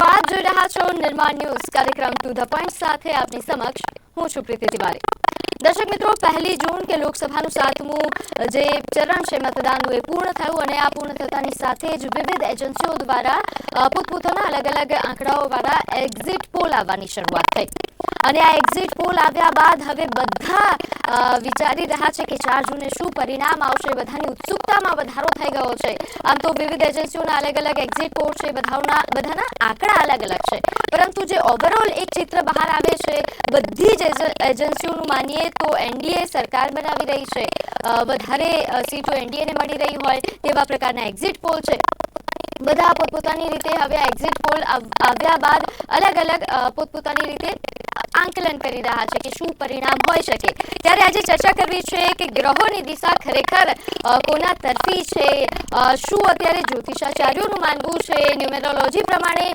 મિત્રો આપ જોઈ રહ્યા છો નિર્માણ ન્યૂઝ કાર્યક્રમ ટુ ધ પોઈન્ટ સાથે આપની સમક્ષ હું છું પ્રીતિ તિવારી. દર્શક મિત્રો, પહેલી જૂન કે લોકસભાનું સાતમું જે ચરણ છે મતદાનનું, એ પૂર્ણ થયું અને આ પૂર્ણ થતાની સાથે જ વિવિધ એજન્સીઓ દ્વારા પોતપોતાના અલગ અલગ આંકડાઓ વાળા એક્ઝિટ પોલ આવવાની શરૂઆત થઈ. અને આ એક્ઝિટ પોલ આવ્યા બાદ હવે બધા વિચારી રહ્યા છે કે ચાર જૂને શું પરિણામ આવશે? બધાની ઉત્સુકતામાં વધારો થઈ ગયો છે. આમ તો વિવિધ એજન્સીઓના અલગ અલગ એક્ઝિટ પોલ છે. બધાના બધાના આંકડા અલગ અલગ છે. પરંતુ જે ઓવરઓલ એક ચિત્ર બહાર આવે છે, બધી જ એજન્સીઓનું માનીએ તો એનડીએ સરકાર બનાવી રહી છે. વધારે સીટો એનડીએને મળી રહી હોય તેવા પ્રકારના એક્ઝિટ પોલ છે. બધા પોતપોતાની રીતે હવે એક્ઝિટ પોલ આવ્યા બાદ અલગ અલગ પોતપોતાની રીતે આંકલન કરી રહ્યા છે કે શું પરિણામ હોઈ શકે? ત્યારે આજે ચર્ચા કરવી છે કે ગ્રહોની દિશા ખરેખર કોના તરફી છે? શું અત્યારે જ્યોતિષાચાર્યોનું માનવું છે? ન્યુમેરોલોજી પ્રમાણે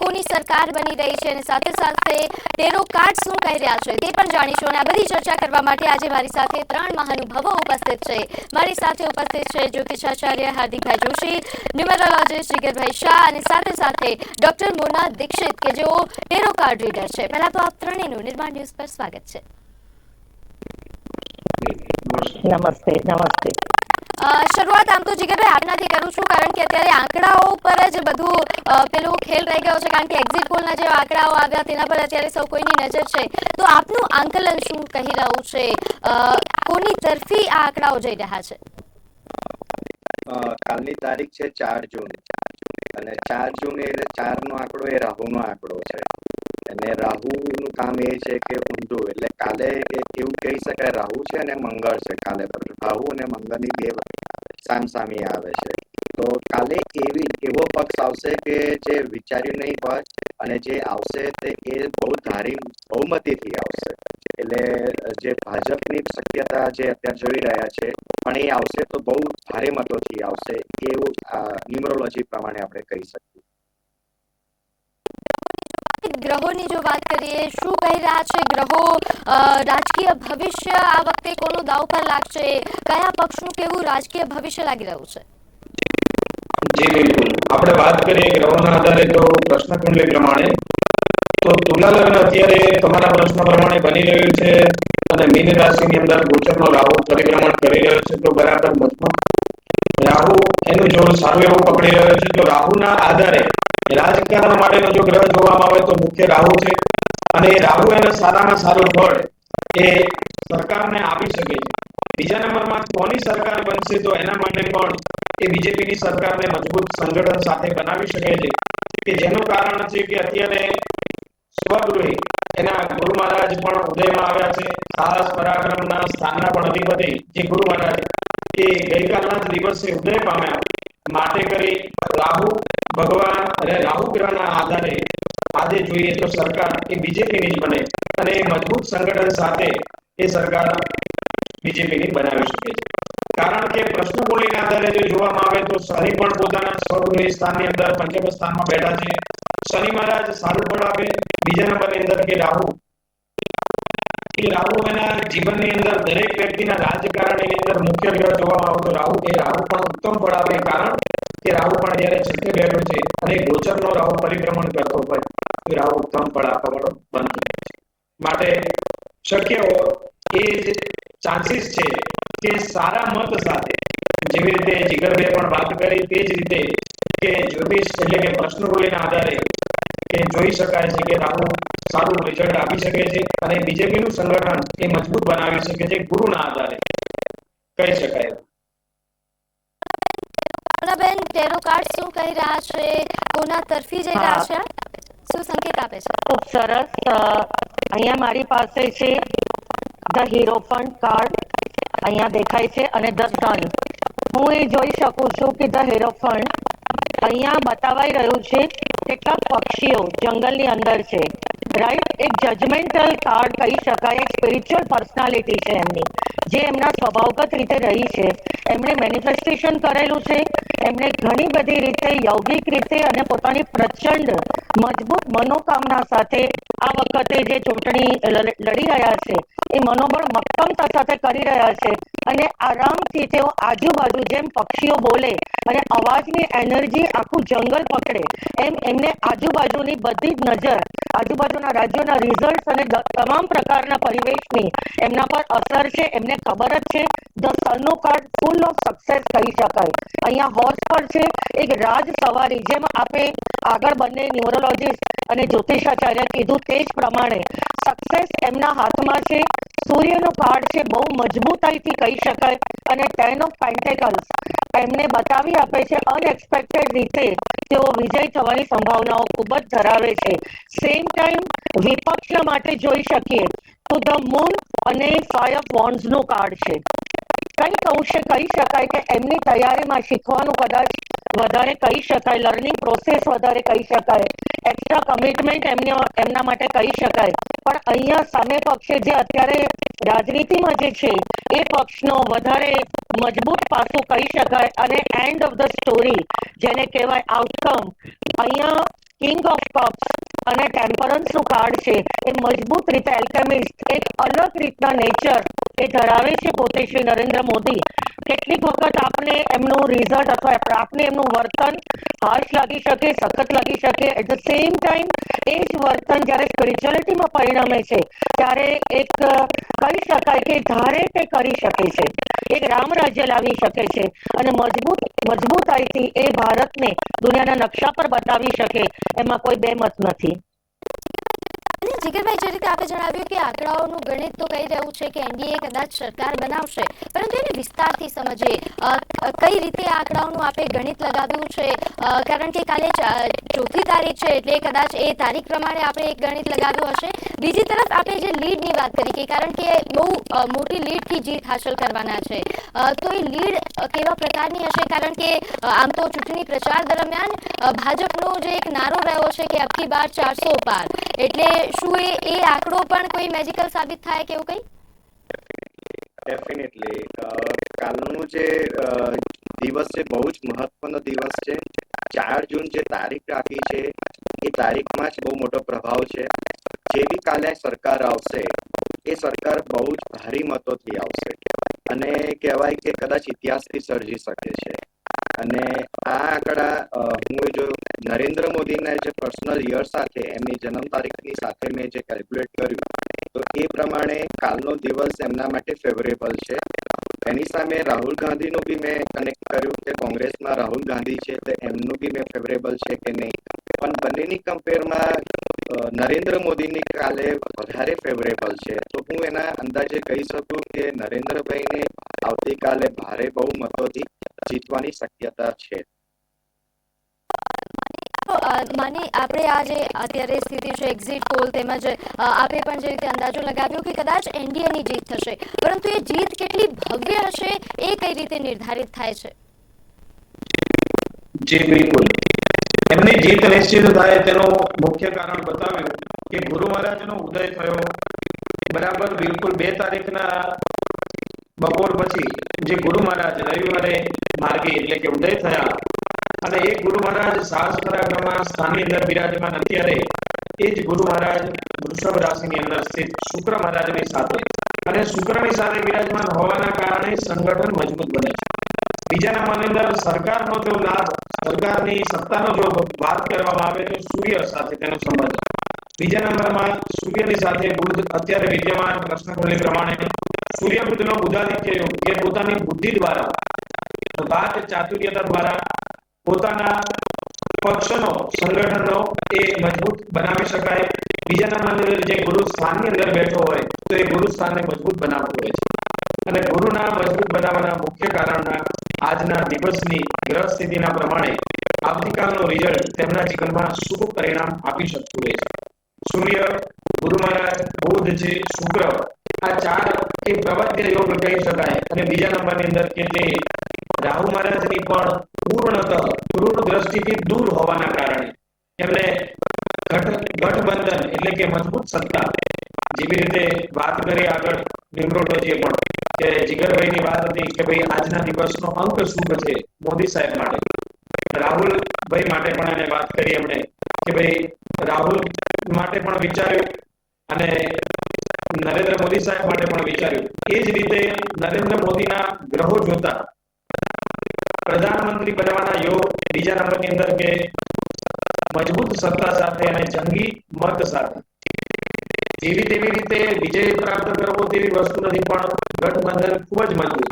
કોની સરકાર બની રહી છે? અને સાથે સાથે ટેરો કાર્ડ શું કહી રહ્યા છે તે પણ જાણીશું. અને આ બધી ચર્ચા કરવા માટે આજે મારી સાથે ત્રણ મહાનુભાવો ઉપસ્થિત છે. મારી સાથે ઉપસ્થિત છે જ્યોતિષાચાર્ય હાર્દિકભાઈ જોશી, ન્યુમેરોલોજીસ્ટ જીગરભાઈ શાહ અને સાથે સાથે ડોક્ટર મોના દીક્ષિત, કે જેઓ ટેરો કાર્ડ રીડર છે. પહેલા તો આપ ત્રણેય નું નિર્માણ ન્યૂઝ પર સ્વાગત છે નમસ્તે નમસ્તે શરૂઆત આમ તો જીગરભાઈ આપનાથી કરું છું કારણ કે અત્યારે આંકડાઓ પર જ બધું પેલું ખેલ રહી ગયો છે કારણ કે એક્ઝિટ પોલના જે આંકડાઓ આવ્યા તેના પર અત્યારે સૌ કોઈની નજર છે તો આપનું આંકલન શું કહી રહ્યું છે? કોની તરફી આ આંકડાઓ જઈ રહ્યા છે? કાલની તારીખ છે ચાર જૂન. અને ચાર જૂન એટલે ચાર નો આંકડો એ રાહુ નો આંકડો છે. અને રાહુ નું કામ એ છે કે ઊંધું. એટલે કાલે એવું કહી શકાય, રાહુ છે અને મંગળ છે કાલે. રાહુ અને મંગળની બે સામસામી આવે છે. તો કાલે એવી, એવો પક્ષ આવશે કે જે વિચાર્યું નહીં હોય અને જે આવશે તે એ બહુ ધારી, બહુમતીથી આવશે. એટલે જે ભાજપની શક્યતા જે અત્યારે જોઈ રહ્યા છે, પણ એ આવશે તો બહુ ભારે મતોથી આવશે એવું ન્યુમરોલોજી પ્રમાણે આપણે કહી શકીએ. ગ્રહોની જો વાત કરીએ, શું કહી રહ્યા છે ગ્રહો? રાજકીય ભવિષ્ય આ વખતે કોનો દાવ પર લાગશે? કયા પક્ષનું કેવું રાજકીય ભવિષ્ય લાગી રહ્યું છે? જી, બિલકુલ. આપણે વાત કરીએ ગ્રહોના આધારે તો પ્રશ્ન કુંડલી પ્રમાણે, તો તુલા લગ્ન અત્યારે તમારા પ્રશ્ન પ્રમાણે બની રહ્યું છે અને મીન રાશિની અંદર ગોચરનો રાહુ પરિભ્રમણ કરી રહ્યો છે, તો બરાબર મતમાં રાહુ એનું જોર સારું એવું પકડી રહ્યો છે, તો રાહુના આધારે રાજકારણ માટેનો જો ગ્રહ જોવામાં આવે તો મુખ્ય રાહુ છે. અને રાહુ એને સારામાં સારું ફળ એ સરકારને આપી શકે છે. બીજા નંબરમાં કોની સરકાર બનશે તો એના માટે પણ એ બીજેપીની સરકારને મજબૂત સંગઠન સાથે બનાવી શકે છે. કે જેનું કારણ છે કે અત્યારે સ્વગૃહી એના ગુરુ મહારાજ પણ ઉદયમાં આવ્યા છે. સાહસ પરાક્રમના સ્થાનના પણ અધિપતિ જે ગુરુ મહારાજ એ ગઈકાલના દિવસે ઉદય પામ્યા. માટે કરી રાહુ, ભગવાન અને રાહુ ગ્રહના આધારે આજે જોઈએ તો સરકાર એ બીજેપીની જ બને અને મજબૂત સંગઠન સાથે એ સરકાર બીજેપીની બનાવી શકે છે. કારણ કે પ્રશ્ન બોલીના આધારે જો જોવામાં આવે તો શનિ પણ પોતાના સ્વગૃહી સ્થાનની અંદર પંચમ સ્થાનમાં બેઠા છે. શનિ મહારાજ સારું ફળ આપે. બીજા નંબરની અંદર કે રાહુ એ રાહુ એના જીવનની અંદર દરેક વ્યક્તિના રાજકારણની અંદર મુખ્ય ગ્રહ જોવામાં આવતો રાહુ એ રાહુ પણ ઉત્તમ ફળ આપે કારણ કે રાહુ પણ જયારે છઠ્ઠે બેઠો છે અને ગોચરનો રાહુ પરિભ્રમણ કરતો હોય, તો રાહુ ઉત્તમ ફળ આપવા વાળો છે. માટે શક્ય એ જે ચાન્સીસ છે કે સારા મત સાથે જેવી રીતે જીગરભાઈ પણ વાત કરી, તે જ રીતે કે જ્યોતિષ એટલે કે પ્રશ્નોલીના આધારે કે જોઈ શકાય છે કે રાહુ સારું રિઝલ્ટ આપી શકે છે અને બીજેપીનું સંગઠન એ મજબૂત બનાવી શકે છે ગુરુના આધારે. કહી શકાય. બેન ટેરો કાર્ડ શું કહી રહ્યા છે? કોના તરફી જઈ રહ્યા છે? શું સંકેત આપે છે? ખૂબ સરસ. અહીંયા મારી પાસે છે ધ હીરો ફંડ કાર્ડ. અહીંયા દેખાય છે અને ધ સન હું એ જોઈ શકું છું કે ધ હીરો ફંડ અહીંયા બતાવાઈ રહ્યું છે કેટલાક પક્ષીઓ જંગલની અંદર છે. રાઈટ? એક જજમેન્ટલ કાર્ડ કહી શકાય સ્પિરિચ્યુઅલ પર્સનાલિટી છે એમની, જે એમના સ્વભાવગત રીતે રહી છે. એમણે મેનિફેસ્ટેશન કરેલું છે. એમણે ઘણી બધી રીતે યૌગિક રીતે અને પોતાની પ્રચંડ, મજબૂત મનોકામના સાથે આ વખતે જે ચૂંટણી લડી રહ્યા છે, એ મનોબળ મક્કમતા સાથે કરી રહ્યા છે અને આરામથી તેઓ આજુબાજુ જેમ પક્ષીઓ બોલે અને અવાજની એનર્જી આખું જંગલ પકડે. એમ એમને આજુબાજુની બધી જ નજર, આજુબાજુના રાજ્યોના રિઝલ્ટ અને તમામ પ્રકારના પરિવેશની એમના પર અસર છે, એમને ખબર જ છે. ધ સનનું કાર્ડ ફૂલ ઓફ સક્સેસ કહી શકાય. અહીંયા હોર્સ પર છે, એક રાજ સવારી જેમ આપે આગળ બંને ન્યુરોલોજીસ્ટ અને જ્યોતિષાચાર્ય કીધું તે જ પ્રમાણે સક્સેસ એમના હાથમાં છે. સૂર્યનું કાર્ડ છે, બહુ મજબૂતાઈથી કહી શકાય. અને ટેન ઓફ પેન્ટેકલ્સ એમને બતાવી આપે છે અનએક્સપેક્ટેડ રીતે. તેઓ વિજય થવાની સંભાવનાઓ ખૂબ જ ધરાવે છે. સેમ ટાઈમ વિપક્ષ માટે જોઈ શકીએ તો ધ મૂન અને ફાઈવ ઓફ વોન્ડ્સનું કાર્ડ છે. કંઈક અંશે કહી શકાય કે એમની તૈયારીમાં શીખવાનું કદાચ વધારે કહી શકાય લર્નિંગ પ્રોસેસ વધારે કહી શકાય. એક્સ્ટ્રા કમિટમેન્ટ એમને, એમના માટે કહી શકાય. પણ અહીંયા સામે પક્ષે જે અત્યારે રાજનીતિમાં જે છે, એ પક્ષનો વધારે મજબૂત પાસું કહી શકાય અને એન્ડ ઓફ ધ સ્ટોરી જેને કહેવાય આઉટકમ અહીંયા કિંગ ઓફ કપ્સ અને ટેમ્પરન્સનું કાર્ડ છે, એ મજબૂત રીતે એલ્કેમિસ્ટ એક અલગ રીતના નેચર એ ધરાવે છે પોતે શ્રી નરેન્દ્ર મોદી. કેટલીક વખત આપને એમનું રિઝલ્ટ અથવા આપને એમનું વર્તન હાર્શ લાગી શકે, સખત લાગી શકે. એટ ધ સેમ ટાઈમ એ જ વર્તન જ્યારે સ્પિરિચ્યુઆલિટીમાં પરિણમે છે, ત્યારે એક કહી શકાય કે ધારે તે કરી શકે છે. એક રામ રાજ્ય લાવી શકે છે. અને મજબૂત, મજબૂતાઈથી એ ભારતને દુનિયાના નકશા પર બતાવી શકે. એમાં કોઈ બેમત નથી. જીગરભાઈ જે રીતે આપે જણાવ્યું કે આંકડાઓનું ગણિત તો કહી રહ્યું છે કે એનડીએ કદાચ સરકાર બનાવશે, પરંતુ એને વિસ્તારથી સમજીએ કઈ રીતે આંકડાઓનું આપે ગણિત લગાવ્યું છે કારણ કે કાલે ચોથી તારીખ છે એટલે કદાચ એ તારીખ પ્રમાણે આપણે એક ગણિત લગાવ્યું હશે. બીજી તરફ આપણે જે લીડની વાત કરી કે કારણ કે બહુ મોટી લીડથી જીત હાંસલ કરવાના છે તો એ લીડ કેવા પ્રકારની હશે? કારણ કે આમ તો ચૂંટણી પ્રચાર દરમિયાન ભાજપનો જે એક નારો રહ્યો છે કે અબકી બાર ચારસો પાર, એટલે શું એ એ આંકડો પણ કોઈ મેજિકલ સાબિત થાય કે એવું કંઈ? ડેફિનેટલી કાલનું જે દિવસ છે, બહુ જ મહત્વનો દિવસ છે. ચાર જૂન જે તારીખ રાખી છે, એ તારીખમાં જ બહુ મોટો પ્રભાવ છે. જે બી કાલે સરકાર આવશે, એ સરકાર બહુ જ ભારી મતોથી આવશે. અને કહેવાય કે કદાચ ઇતિહાસથી સર્જી શકે છે. અને આ આંકડા હું જો નરેન્દ્ર મોદીના જે પર્સનલ યર સાથે, એમની જન્મ તારીખની સાથે મેં જે કેલ્ક્યુલેટ કર્યું, તો એ પ્રમાણે કાલનો દિવસ એમના માટે ફેવરેબલ છે. એની સામે રાહુલ ગાંધીનું બી મેં કનેક્ટ કર્યું કે કોંગ્રેસમાં રાહુલ ગાંધી છે તો એમનું બી મેં ફેવરેબલ છે કે નહીં. પણ બંનેની કમ્પેરમાં નરેન્દ્ર મોદીની કાલે વધારે ફેવરેબલ છે. તો હું એના અંદાજે કહી શકું કે નરેન્દ્રભાઈને આવતીકાલે ભારે બહુ મતોથી જીતવાની શક્યતા છે. માની આપણે આ જે અત્યારે સ્થિતિ છે એક્ઝિટ પોલ તેમજ આપે પણ જે રીતે અંદાજો લગાવ્યો કે કદાચ એનડીએની જીત થશે. પરંતુ એ જીત કેટલી ભવ્ય હશે એ કઈ રીતે નિર્ધારિત થાય છે? જી, બિલકુલ. એમની જીત નિશ્ચિત થાય તેનું મુખ્ય કારણ બતાવ્યું કે ગુરુ મહારાજનો ઉદય થયો. બરાબર, બિલકુલ બે તારીખના બપોર પછી જે ગુરુ મહારાજ રવિવારે માર્ગે એટલે કે ઉદય થયા અને એ ગુરુ મહારાજ સહસ્ત્રાગ્રમાં સ્થાનની અંદર બિરાજમાન અત્યારે એ જ ગુરુ મહારાજ વૃષભ રાશિની અંદર સ્થિત શુક્ર મહારાજની સાથે. અને શુક્રની સાથે બિરાજમાન હોવાના કારણે સંગઠન મજબૂત બને છે. બીજા નંબરની અંદર સરકારનો જો લાભ, સરકારની સત્તાનો જો વાત કરવામાં આવે તો સૂર્ય સાથે તેનો સંબંધ. બીજા નંબરમાં સૂર્યની સાથે બુધ અત્યારે વિદ્યમાન પ્રશ્નકોલી પ્રમાણે સૂર્ય બુધનો બુધાદિત્ય યોગ જે પોતાની બુદ્ધિ દ્વારા વાત ચાતુર્યતા દ્વારા પોતાના પક્ષનો, સંગઠનનો એ મજબૂત બનાવી શકાય. બીજાના અંદર જે ગુરુ સ્થાનની અંદર બેઠો હોય, તો એ ગુરુ સ્થાનને મજબૂત બનાવતો હોય છે. અને ગુરુના મજબૂત બનાવવાના મુખ્ય કારણના આજના દિવસની ગ્રહ સ્થિતિના પ્રમાણે આવતીકાલનું રિઝલ્ટ તેમના જીવનમાં શુભ પરિણામ આપી શકતું હોય છે. સૂર્ય ગુરુ મહારાજ, બુદ્ધ છે, શુક્ર. આ ચાર એ પ્રવદ્ય યોગ કહી શકાય. અને બીજા નંબરની અંદર કે તે રાહુ મહારાજની પણ પૂર્ણત પૂર્ણ દ્રષ્ટિથી દૂર હોવાના કારણે એમને ગઠ, ગઠબંધન એટલે કે મજબૂત સત્તા જેવી રીતે વાત કરી આગળ ન્યુમરોલોજીએ પણ કે જીગરભાઈની વાત હતી કે ભાઈ આજના દિવસનો અંક શુભ છે મોદી સાહેબ માટે. રાહુલભાઈ માટે પણ એને વાત કરી એમણે કે ભાઈ રાહુલ માટે પણ વિચાર્યું અને નરેન્દ્ર મોદી સાહેબ માટે પણ વિચાર્યું. એ જ રીતે નરેન્દ્ર મોદીના ગ્રહો જોતા પ્રધાનમંત્રી બનવાના યોગ બીજા નંબરની અંદર કે મજબૂત સત્તા સાથે અને જંગી મત સાથે. જેવી તેવી રીતે વિજય પ્રાપ્ત કરવો તેવી વસ્તુ નથી, પણ ગઠબંધન ખૂબ જ મજબૂત.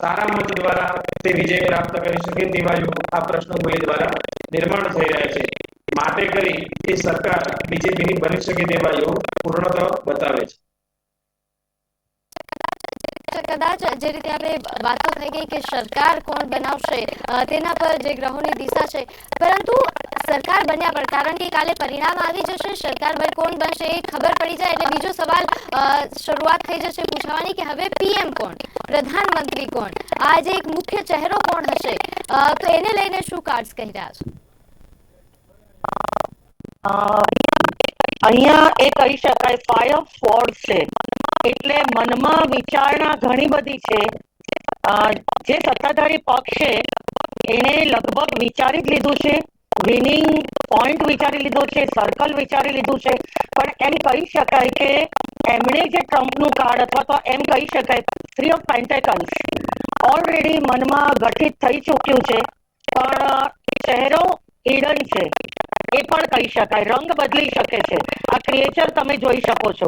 સારા મત દ્વારા તે વિજય પ્રાપ્ત કરી શકે તેવા આ પ્રશ્ન દ્વારા નિર્માણ થઈ રહ્યા છે. માટે કરી એ સરકાર બીજેપીની બની શકે તેવા યોગ પૂર્ણતઃ બતાવે છે. કદાચ જે રીતે આપણે વાતો થઈ ગઈ કે સરકાર કોણ બનાવશે તેના પર જે ગ્રહોની દિશા છે, પરંતુ સરકાર બન્યા પર, કારણ કે કાલે પરિણામ આવી જશે, સરકાર કોણ બનશે એ ખબર પડી જાય, એટલે બીજો સવાલ શરૂઆત થઈ જશે પૂછવાની કે હવે પીએમ કોણ, પ્રધાનમંત્રી કોણ આજે એક મુખ્ય ચહેરો કોણ હશે? તો એને લઈને શું કાર્ડ્સ કહી રહ્યા છો? અહીંયા એ કહી શકાય ફાયર ફોર્સ છે. એટલે મનમાં વિચારણા ઘણી બધી છે. જે સત્તાધારી પક્ષ છે, એને લગભગ વિચારી જ લીધું છે. વિનિંગ પોઈન્ટ વિચારી લીધો છે સર્કલ વિચારી લીધું છે. પણ એમ કહી શકાય કે એમણે જે ટ્રમ્પનું કાર્ડ અથવા તો એમ કહી શકાય થ્રી ઓફ પેન્ટેકલ્સ ઓલરેડી મનમાં ગઠિત થઈ ચૂક્યું છે. પણ ચહેરો હિડન છે. એ પણ કહી શકાય રંગ બદલી શકે છે. આ ક્રિએચર તમે જોઈ શકો છો.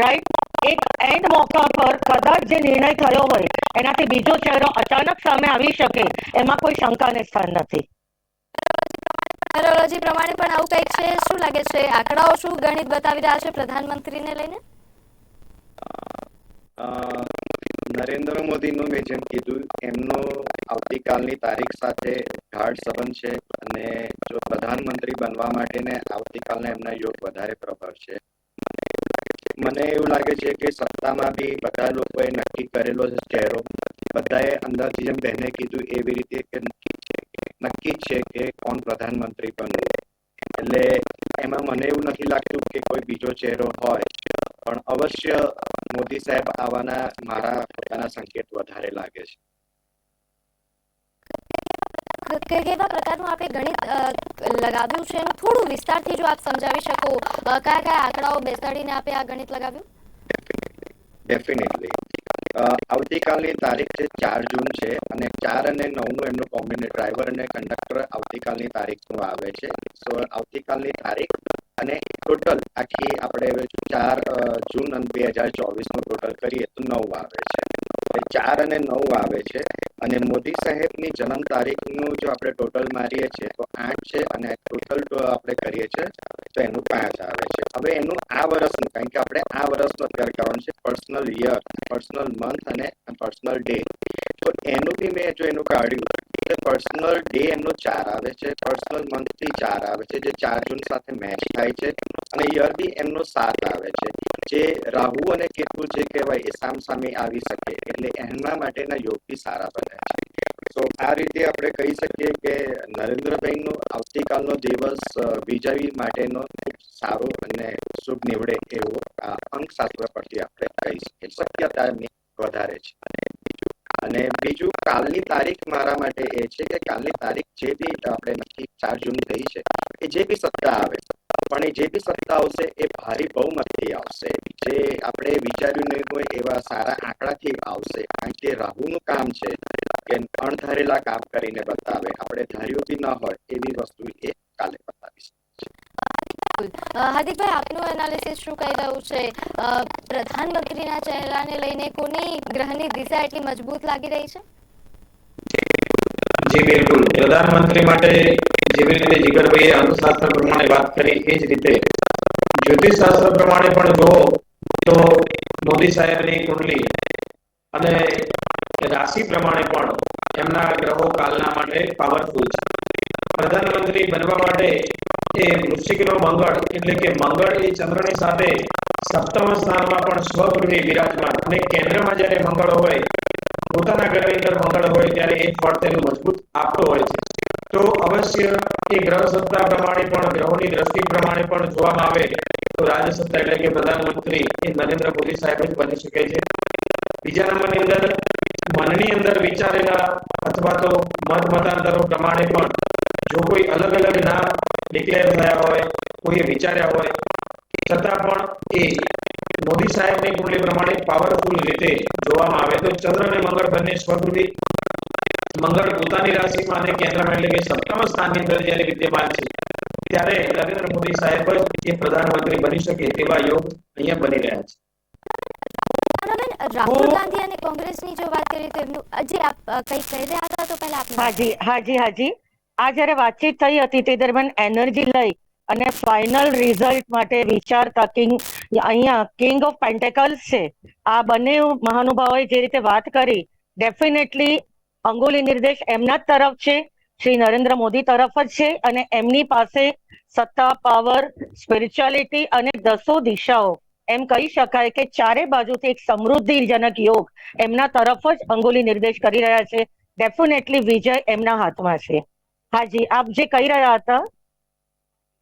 રાઈટ એક એન્ડ મોકા પર કદાચ જે નિર્ણય થયો હોય એનાથી બીજો ચહેરો અચાનક સામે આવી શકે એમાં કોઈ શંકાને સ્થાન નથી. ન્યુમરોલોજી પ્રમાણે પણ આવું કંઈક છે? શું લાગે છે? આંકડાઓ શું ગણિત બતાવી રહ્યા છે પ્રધાનમંત્રીને લઈને? અ, નરેન્દ્ર મોદીનું મેં જેમ કીધું, એમનો આવતીકાલની તારીખ સાથે ગાઢ સંબંધ છે અને જો પ્રધાનમંત્રી બનવા માટેને આવતીકાલના એમના યોગ વધારે પ્રબળ છે. મને એવું લાગે છે કે સત્તામાં બી બધા લોકોએ નક્કી કરેલો છે ચહેરો બધાએ અંદરથી જેમ બહેને કીધું એવી રીતે કે નક્કી છે જ છે કે કોણ પ્રધાનમંત્રી બનવું. એટલે એમાં મને એવું નથી લાગતું કે કોઈ બીજો ચહેરો હોય પણ અવશ્ય મોદી સાહેબ આવવાના મારા પોતાના સંકેત વધારે લાગે છે. કેવા પ્રકારનું આપણે ગણિત લગાવ્યું છે એનું થોડું વિસ્તારથી જો આપ સમજાવી શકો કયા કયા આંકડાઓ બેસાડીને આપે આ ગણિત લગાવ્યું? ડેફિનેટલી આવતીકાલની તારીખ છે ચાર જૂન છે અને ચાર અને નવનું એમનું કોમ્બિનેટ ડ્રાઈવર અને કંડક્ટર આવતીકાલની તારીખનું આવે છે. સો આવતીકાલની તારીખ અને ટોટલ આખી આપણે ચાર જૂન બે હજાર ચોવીસનું ટોટલ કરીએ તો નવ આવે છે. ચાર અને નવ આવે છે અને મોદી સાહેબની જન્મ તારીખનું જો આપણે ટોટલ મારીએ છીએ, તો આઠ છે અને ટોટલ આપણે કરીએ છીએ, તો એનું પાંચ આવે છે. હવે એનું આ વર્ષનું, કારણ કે આપણે આ વર્ષનું અત્યારે કરવાનું છે પર્સનલ યર પર્સનલ મંથ અને પર્સનલ ડે તો એનું બી મેં જો એનું કાઢ્યું કે પર્સનલ ડે એમનો ચાર આવે છે પર્સનલ મંથથી ચાર આવે છે, જે ચાર જૂન સાથે મેચ થાય છે અને યર બી એમનો સાત આવે છે. જે રાહુ અને કેતુ જે કહેવાય એ સામ સામે આવી શકે, એટલે એમના માટેના યોગ સારા બને છે. તો આ રીતે આપણે કહી શકીએ કે નરેન્દ્રભાઈનો આવતીકાલનો દિવસ બીજાવી માટેનો સારો અને શુભ નીવડે એવો આ અંકશાસ્ત્ર પરથી આપણે કહી શકીએ. શક્યતા વધારે છે. અને બીજું કાલની તારીખ મારા માટે એ છે કે કાલની તારીખ જે બી આપણે નક્કી ચાર જૂન થઈ છે, એ જે બી સત્તા આવે પણ એ જે બી સત્તા આવશે એ ભારી બહુમતી આવશે. જે આપણે વિચાર્યું નહીં હોય એવા સારા આંકડાથી આવશે. કારણ કે રાહુનું કામ છે કે અણધારેલા કામ કરીને બતાવે. આપણે ધાર્યું બી ન હોય એવી વસ્તુ એ કાલે બતાવીશ. હાર્દિકભાઈ, આપનું એનાલિસિસ શું કહી રહ્યું છે? પ્રધાનમંત્રીના ચહેરાને લઈને કોની ગ્રહની દિશા એટલી મજબૂત લાગી રહી છે? જી, બિલકુલ. પ્રધાનમંત્રી માટે જેવી રીતે જીગરભાઈએ અંકશાસ્ત્ર પ્રમાણે વાત કરી, એ જ રીતે જ્યોતિષ શાસ્ત્ર પ્રમાણે પણ જુઓ તો મોદી સાહેબની કુંડલી અને રાશિ પ્રમાણે પણ એમના ગ્રહો કાલના માટે પાવરફુલ છે. પ્રધાનમંત્રી બનવા માટે એ વૃશ્ચિકનો મંગળ એટલે કે મંગળ એ ચંદ્રની સાથે સપ્તમ સ્થાનમાં પણ સ્વગૃહે બિરાજમાન અને કેન્દ્રમાં જ્યારે મંગળ હોય પોતાના ઘરની અંદર મંગળ હોય ત્યારે એ ફળ તેનું મજબૂત આપતો હોય છે. તો અવશ્ય એ ગ્રહ સત્તા પ્રમાણે પણ, ગ્રહોની દ્રષ્ટિ પ્રમાણે પણ જોવામાં આવે તો રાજસત્તા એટલે કે પ્રધાનમંત્રી એ નરેન્દ્ર મોદી સાહેબ જ બની શકે છે. બીજા નંબરની અંદર મનની અંદર વિચારેલા અથવા તો મત મતાંતરો પ્રમાણે પણ જો કોઈ અલગ અલગ નામ ડિક્લેર થયા હોય, કોઈએ વિચાર્યા હોય, છતાં પણ એ મોદી સાહેબની કુંડલી પ્રમાણે પાવરફુલ રીતે જોવામાં આવે તો ચંદ્ર અને મંગળ બંને સ્વગૃહી મંગળ પોતાની રાશિમાં અને કેન્દ્રમાં એટલે કે સપ્તમ સ્થાનની અંદર જ્યારે વિદ્યમાન છે ત્યારે નરેન્દ્ર મોદી સાહેબ જ એ પ્રધાનમંત્રી બની શકે તેવા યોગ અહીંયા બની રહ્યા છે. રાહુલ ગાંધી અને કોંગ્રેસની જો વાત કરીએ તો એમનું હજી આપ કઈ કહી રહ્યા હતા તો પહેલા આપની હાજી હાજી હાજી. આ જ્યારે વાતચીત થઈ હતી તે દરમિયાન એનર્જી લઈ અને ફાઇનલ રિઝલ્ટ માટે વિચાર કિંગ અહીંયા કિંગ ઓફ પેન્ટેકલ્સ છે. આ બંને મહાનુભાવોએ જે રીતે વાત કરી ડેફિનેટલી અંગોલી નિર્દેશ એમના જ તરફ છે, શ્રી નરેન્દ્ર મોદી તરફ જ છે અને એમની પાસે સત્તા પાવર સ્પિરિચ્યુઆલિટી અને દસો દિશાઓ. એમ કહી શકાય કે ચારે બાજુથી એક સમૃદ્ધિજનક યોગ એમના તરફ જ અંગોલી નિર્દેશ કરી રહ્યા છે. ડેફિનેટલી વિજય એમના હાથમાં છે. હાજી, આપ જે કહી રહ્યા હતા,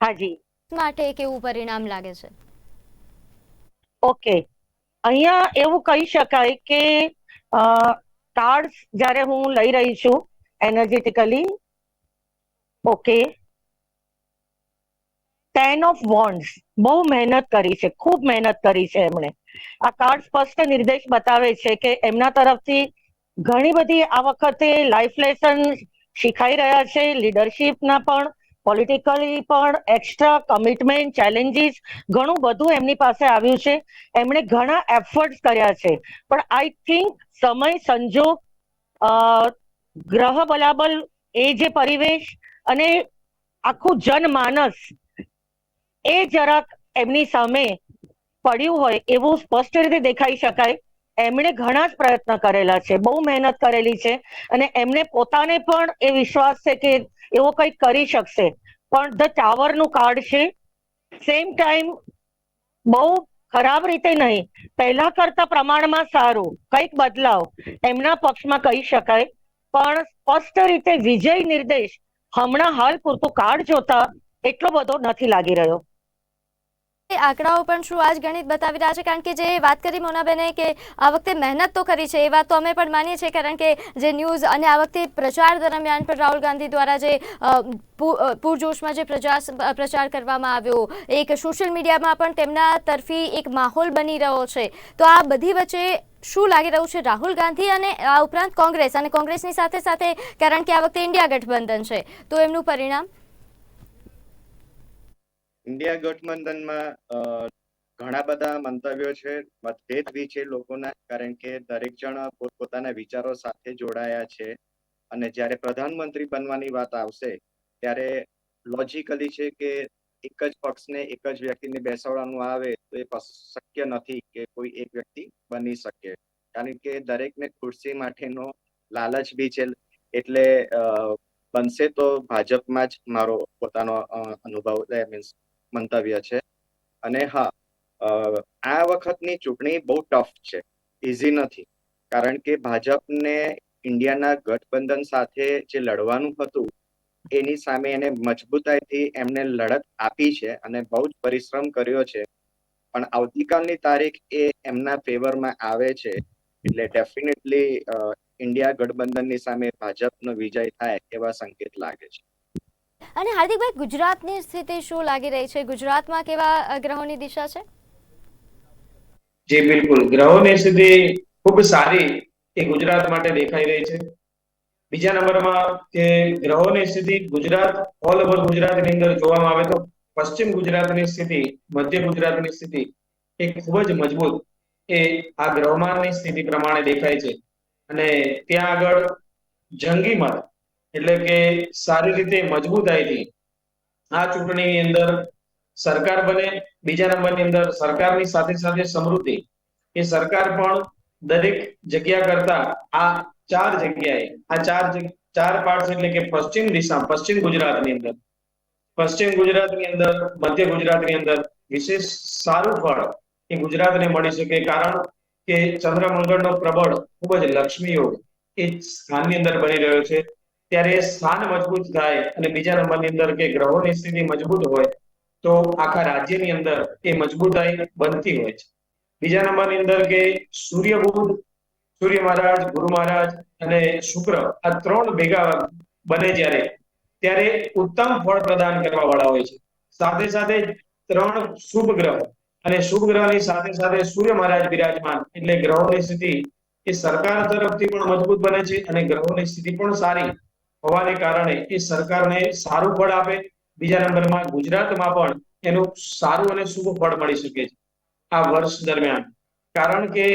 હાજી. માટે કેવું પરિણામ લાગે છે. ઓકે. અહીંયા એવું કહી શકાય કે કાર્ડ્સ જ્યારે હું લઈ રહી છું energetically, okay. Ten of wands. બહુ મહેનત કરી છે, ખૂબ મહેનત કરી છે એમણે. આ કાર્ડ સ્પષ્ટ નિર્દેશ બતાવે છે કે એમના તરફથી ઘણી બધી આ વખતે લાઈફ લેસન શીખાઈ રહ્યા છે, લીડરશિપના પણ પોલિટિકલી પણ એક્સ્ટ્રા કમિટમેન્ટ ચેલેન્જીસ ઘણું બધું એમની પાસે આવ્યું છે. એમણે ઘણા એફર્ટ્સ કર્યા છે. પણ આઈ થિંક સમય સંજોગ ગ્રહ બલાબલ એ જે પરિવેશ અને આખું જનમાનસ એ જરાક એમની સામે પડ્યું હોય એવું સ્પષ્ટ રીતે દેખાઈ શકાય. એમણે ઘણા જ પ્રયત્ન કરેલા છે, બહુ મહેનત કરેલી છે અને એમને પોતાને પણ એ વિશ્વાસ છે કે એવો કંઈક કરી શકશે. પણ ધ ટાવરનું કાર્ડ છે સેમ ટાઈમ બહુ ખરાબ રીતે નહીં, પહેલા કરતા પ્રમાણમાં સારું, કંઈક બદલાવ એમના પક્ષમાં કહી શકાય. પણ સ્પષ્ટ રીતે વિજય નિર્દેશ હમણાં હાલ પૂરતું કાર્ડ જોતા એટલો બધો નથી લાગી રહ્યો. આંકડાઓ પણ શું આજ ગણિત બતાવી રહ્યા છે? કારણ કે જે વાત કરી મોનાબેને કે આ વખતે મહેનત તો કરી છે, એ વાત તો અમે પણ માનીએ છીએ, કારણ કે જે ન્યૂઝ અને આ વખતે પ્રચાર દરમિયાન પણ રાહુલ ગાંધી દ્વારા જે પૂરજોશમાં જે પ્રચાર પ્રચાર કરવામાં આવ્યો, એક સોશિયલ મીડિયામાં પણ તેમના તરફી એક માહોલ બની રહ્યો છે. તો આ બધી વચ્ચે શું લાગી રહ્યું છે રાહુલ ગાંધી અને આ ઉપરાંત કોંગ્રેસ? અને કોંગ્રેસની સાથે સાથે કારણ કે આ વખતે ઇન્ડિયા ગઠબંધન છે. તો એમનું પરિણામ? ઇન્ડિયા ગઠબંધનમાં ઘણા બધા મંતવ્યો છે. મતભેદ બી છે લોકોના, કારણ કે દરેક જણ પોતપોતાના વિચારો સાથે જોડાયા છે. અને જ્યારે પ્રધાનમંત્રી બનવાની વાત આવશે, ત્યારે લોજિકલી છે કે એક જ પક્ષને એક જ વ્યક્તિને બેસાડવાનું આવે, તો એ શક્ય નથી કે કોઈ એક વ્યક્તિ બની શકે. કારણ કે દરેકને ખુરશી માટેનો લાલચ બી છે. એટલે બનશે તો ભાજપમાં જ મારો પોતાનો અનુભવ મીન્સ મંતવ્ય છે. અને હા આ વખતની ચૂંટણી બહુ ટફ છે. ઇઝી નથી. કારણ કે ભાજપને ઇન્ડિયાના ગઠબંધન સાથે જે લડવાનું હતું, એની સામે એને મજબૂતાઈથી એમને લડત આપી છે અને બહુ જ પરિશ્રમ કર્યો છે. પણ આવતીકાલની તારીખ એ એમના ફેવરમાં આવે છે. એટલે ડેફિનેટલી ઇન્ડિયા ગઠબંધનની સામે ભાજપનો વિજય થાય એવા સંકેત લાગે છે. અને હાર્દિકભાઈ ગુજરાતની સ્થિતિ શું લાગી રહી છે? ગુજરાતમાં કેવા ગ્રહોની દિશા છે? જી, બિલકુલ. ગ્રહોની સ્થિતિ ખૂબ સારી એ ગુજરાત માટે દેખાઈ રહી છે. બીજા નંબરમાં કે ગ્રહોની સ્થિતિ ગુજરાત, ઓલ ઓવર ગુજરાતની અંદર જોવામાં આવે તો પશ્ચિમ ગુજરાતની સ્થિતિ, મધ્ય ગુજરાતની સ્થિતિ એ ખૂબ જ મજબૂત એ આ ગ્રહમાનની સ્થિતિ પ્રમાણે દેખાય છે. અને ત્યાં આગળ જંગી મત એટલે કે સારી રીતે મજબૂતાઈથી આ ચૂંટણીની અંદર સરકાર બને, બીજા નંબરની અંદર સરકારની સાથે સાથે સમૃદ્ધિ. એ સરકાર પણ દરેક જગ્યા કરતા આ ચાર જગ્યાએ, આ ચાર ચાર પાર્ટ એટલે કે પશ્ચિમ દિશા, પશ્ચિમ ગુજરાતની અંદર. પશ્ચિમ ગુજરાતની અંદર, મધ્ય ગુજરાતની અંદર વિશેષ સારું ફળ એ ગુજરાતને મળી શકે. કારણ કે ચંદ્ર મંગળનો પ્રબળ ખૂબ જ લક્ષ્મી યોગ એ સ્થાનની અંદર બની રહ્યો છે. ત્યારે સ્થાન મજબૂત થાય અને બીજા નંબરની અંદર કે ગ્રહોની સ્થિતિ મજબૂત હોય, તો આખા રાજ્યની અંદર એ મજબૂતાઈ બનતી હોય છે. બીજા નંબરની અંદર કે સૂર્ય બુધ, સૂર્ય મહારાજ, ગુરુ મહારાજ અને શુક્ર આ ત્રણ ભેગા બને જ્યારે, ત્યારે ઉત્તમ ફળ પ્રદાન કરવા વાળા હોય છે. સાથે સાથે ત્રણ શુભ ગ્રહ અને શુભ ગ્રહની સાથે સાથે સૂર્ય મહારાજ બિરાજમાન એટલે ગ્રહોની સ્થિતિ એ સરકાર તરફથી પણ મજબૂત બને છે અને ગ્રહોની સ્થિતિ પણ સારી હોવાને કારણે એ સરકારને સારું ફળ આપે. બીજા નંબરમાં ગુજરાતમાં પણ એનું સારું અને શુભ ફળ મળી શકે છે આ વર્ષ દરમિયાન. કારણ કે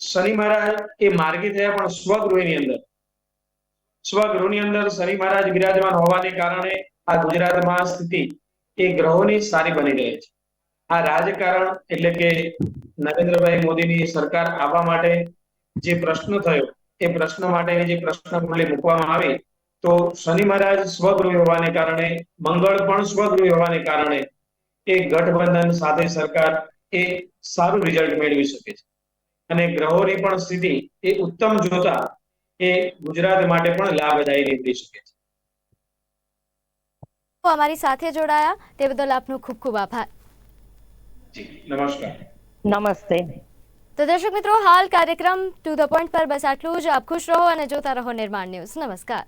શનિ મહારાજ એ માર્ગી થયા પણ સ્વગૃહની અંદર. સ્વગૃહની અંદર શનિ મહારાજ બિરાજમાન હોવાને કારણે આ ગુજરાતમાં સ્થિતિ એ ગ્રહોની સારી બની રહે છે. આ રાજકારણ એટલે કે નરેન્દ્રભાઈ મોદીની સરકાર આવવા માટે જે પ્રશ્ન થયો, એ પ્રશ્ન માટે જે પ્રશ્ન મૂલ્ય મૂકવામાં આવી તો શનિ મહારાજ સ્વગૃહ હોવાને કારણે મંગળ પણ સ્વગૃહ હોવાને કારણે એ ગઠબંધન સાથે સરકાર એ સારું રિઝલ્ટ મેળવી શકે છે. અને ગ્રહોની પણ સ્થિતિ એ ઉત્તમ જોતા એ ગુજરાત માટે પણ લાભદાયી નીવડી શકે છે. અમારી સાથે જોડાયા. તે બદલ આપનો ખૂબ ખૂબ આભાર. નમસ્કાર. નમસ્તે. તો દર્શક મિત્રો હાલ કાર્યક્રમ ટુ ધ પોઈન્ટ પર બસ આટલું જ. આપ ખુશ રહો અને જોતા રહો નિર્માણ ન્યૂઝ. નમસ્કાર.